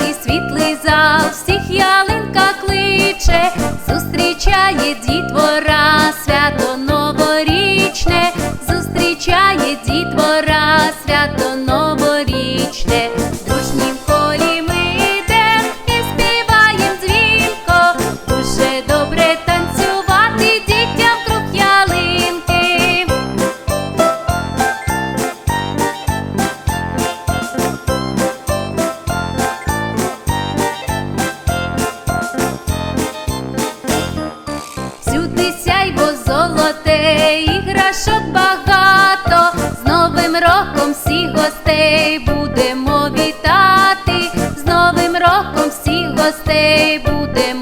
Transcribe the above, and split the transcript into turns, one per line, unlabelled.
світлий зал, всіх ялинка кличе, зустрічає дітвора, свято новорічне, зустрічає дітвора, свято новорічне, будемо вітати з Новим роком всіх гостей будемо.